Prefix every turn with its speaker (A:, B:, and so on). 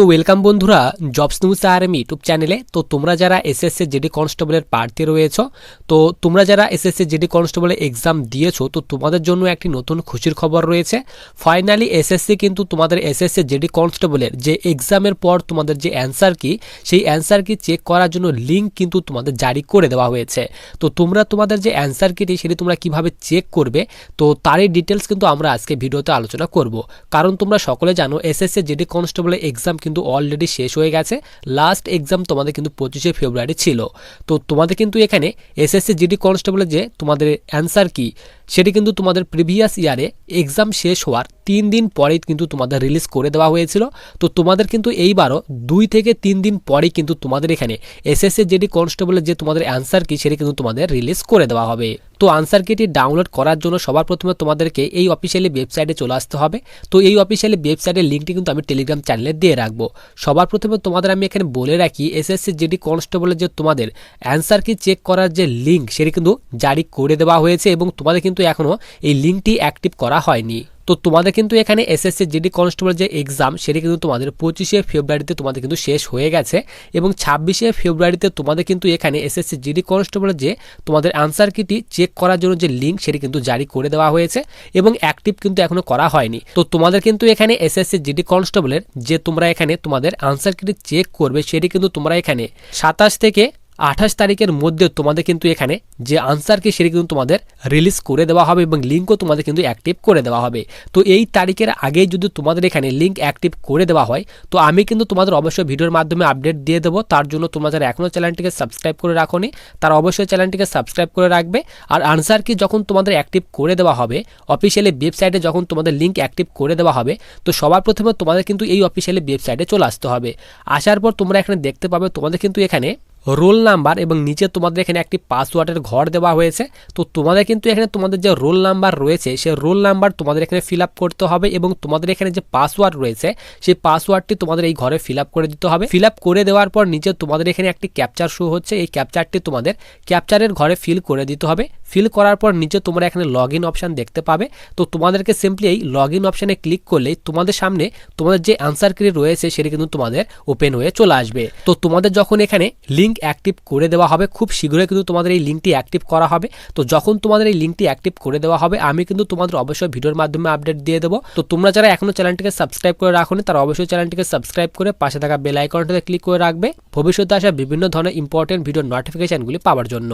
A: তো ওয়েলকাম বন্ধুরা jobs news RM YouTube চ্যানেলে। তো তোমরা যারা এসএসসি জেডি কনস্টেবলের প্রার্থী রয়েছো, তো তোমরা যারা এসএসসি জেডি কনস্টেবলের এক্সাম দিয়েছ, তো তোমাদের জন্য একটি নতুন খুশির খবর রয়েছে। ফাইনালি এসএসসি কিন্তু তোমাদের এসএসসি জেডি কনস্টেবলের যে এক্সামের পর তোমাদের যে অ্যান্সার কি সেই অ্যান্সার কি চেক করার জন্য লিঙ্ক কিন্তু তোমাদের জারি করে দেওয়া হয়েছে। তো তোমরা তোমাদের যে অ্যান্সার কিটি সেটি তোমরা কীভাবে চেক করবে, তো তারই ডিটেলস কিন্তু আমরা আজকে ভিডিওতে আলোচনা করব। কারণ তোমরা সকলে জানো এসএসসি জেডি কনস্টেবলের এক্সাম কিন্তু অলরেডি শেষ হয়ে গেছে। লাস্ট এক্সাম তোমাদের কিন্তু পঁচিশে ফেব্রুয়ারি ছিল। তো তোমাদের কিন্তু এখানে এসএসসি জিডি কনস্টেবলের যে তোমাদের অ্যান্সার কি, সেটি কিন্তু তোমাদের প্রিভিয়াস ইয়ারে এক্সাম শেষ হওয়ার তিন দিন পরেই কিন্তু তোমাদের রিলিজ করে দেওয়া হয়েছিল। তো তোমাদের কিন্তু এইবারও দুই থেকে তিন দিন পরেই কিন্তু তোমাদের এখানে এসএসসি জিডি কনস্টেবলের যে তোমাদের অ্যান্সার কি, সেটি কিন্তু তোমাদের রিলিজ করে দেওয়া হবে। তো আনসার কিটি ডাউনলোড করার জন্য সবার প্রথমে তোমাদেরকে এই অফিসিয়ালি ওয়েবসাইটে চলে আসতে হবে। তো এই অফিসিয়ালি ওয়েবসাইটের লিঙ্কটি কিন্তু আমি টেলিগ্রাম চ্যানেলে দিয়ে রাখব। সবার প্রথমে তোমাদের আমি এখানে বলে রাখি এসএসসি জিডি কনস্টেবলের যে তোমাদের অ্যান্সার কি চেক করার যে লিঙ্ক সেটি কিন্তু জারি করে দেওয়া হয়েছে এবং তোমাদের কিন্তু এখনও এই লিঙ্কটি অ্যাক্টিভ করা হয়নি। তো তোমাদের কিন্তু এখানে এসএসসি জিডি কনস্টেবল যে এক্সাম সেটি কিন্তু তোমাদের পঁচিশে ফেব্রুয়ারিতে তোমাদের কিন্তু শেষ হয়ে গেছে এবং ছাব্বিশে ফেব্রুয়ারিতে তোমাদের কিন্তু এখানে এসএসসি জিডি কনস্টেবলের যে তোমাদের আনসার কিটি চেক করার জন্য যে লিঙ্ক সেটি কিন্তু জারি করে দেওয়া হয়েছে এবং অ্যাক্টিভ কিন্তু এখনও করা হয়নি। তো তোমাদের কিন্তু এখানে এসএসসি জিডি কনস্টেবলের যে তোমরা এখানে তোমাদের আনসার কিটি চেক করবে, সেটি কিন্তু তোমরা এখানে সাতাশ থেকে আঠাশ তারিখের মধ্যে তোমাদের কিন্তু এখানে যে আনসার কি সেটি কিন্তু তোমাদের রিলিজ করে দেওয়া হবে এবং লিঙ্কও তোমাদের কিন্তু অ্যাক্টিভ করে দেওয়া হবে। তো এই তারিখের আগেই যদি তোমাদের এখানে লিঙ্ক অ্যাক্টিভ করে দেওয়া হয়, তো আমি কিন্তু তোমাদের অবশ্যই ভিডিওর মাধ্যমে আপডেট দিয়ে দেবো। তার জন্য তোমাদের এখনও চ্যানেলটিকে সাবস্ক্রাইব করে রাখোনি, তারা অবশ্যই চ্যানেলটিকে সাবস্ক্রাইব করে রাখবে। আর আনসার কি যখন তোমাদের অ্যাক্টিভ করে দেওয়া হবে অফিসিয়ালি ওয়েবসাইটে যখন তোমাদের লিঙ্ক অ্যাক্টিভ করে দেওয়া হবে, তো সবার প্রথমে তোমাদের কিন্তু এই অফিসিয়ালি ওয়েবসাইটে চলে আসতে হবে। আসার পর তোমরা এখানে দেখতে পাবে তোমাদের কিন্তু এখানে রোল নাম্বার এবং নিচে তোমাদের এখানে একটি পাসওয়ার্ডের ঘর দেওয়া হয়েছে। তো তোমাদের কিন্তু এখানে তোমাদের যে রোল নাম্বার রয়েছে, সেই রোল নাম্বার তোমাদের এখানে ফিল করতে হবে এবং তোমাদের এখানে যে পাসওয়ার্ড রয়েছে, সেই পাসওয়ার্ডটি তোমাদের এই ঘরে ফিল করে দিতে হবে। ফিল করে দেওয়ার পর নিচে তোমাদের এখানে একটি ক্যাপচার শো হচ্ছে। এই ক্যাপচারটি তোমাদের ক্যাপচারের ঘরে ফিল করে দিতে হবে। ফিল করার পর নিচে তোমরা এখানে লগ ইন অপশান দেখতে পাবে। তো তোমাদেরকে সিম্পলি এই লগ ইন অপশানে ক্লিক করলেই তোমাদের সামনে তোমাদের যে আনসার কি রয়েছে, সেটি কিন্তু তোমাদের ওপেন হয়ে চলে আসবে। তো তোমাদের যখন এখানে লিঙ্ক অ্যাক্টিভ করে দেওয়া হবে, খুব শীঘ্রই কিন্তু তোমাদের এই লিঙ্কটি অ্যাক্টিভ করা হবে। তো যখন তোমাদের এই লিঙ্কটি অ্যাক্টিভ করে দেওয়া হবে, আমি কিন্তু তোমাদের অবশ্যই ভিডিওর মাধ্যমে আপডেট দিয়ে দেবো। তো তোমরা যারা এখনও চ্যানেলটিকে সাবস্ক্রাইব করে রাখোনি, তারা অবশ্যই চ্যানেলটিকে সাবস্ক্রাইব করে পাশে থাকা বেল আইকনটাতে ক্লিক করে রাখবে। ভবিষ্যতে আসা বিভিন্ন ধরনের ইম্পর্টেন্ট ভিডিও নোটিফিকেশনগুলি পাওয়ার জন্য।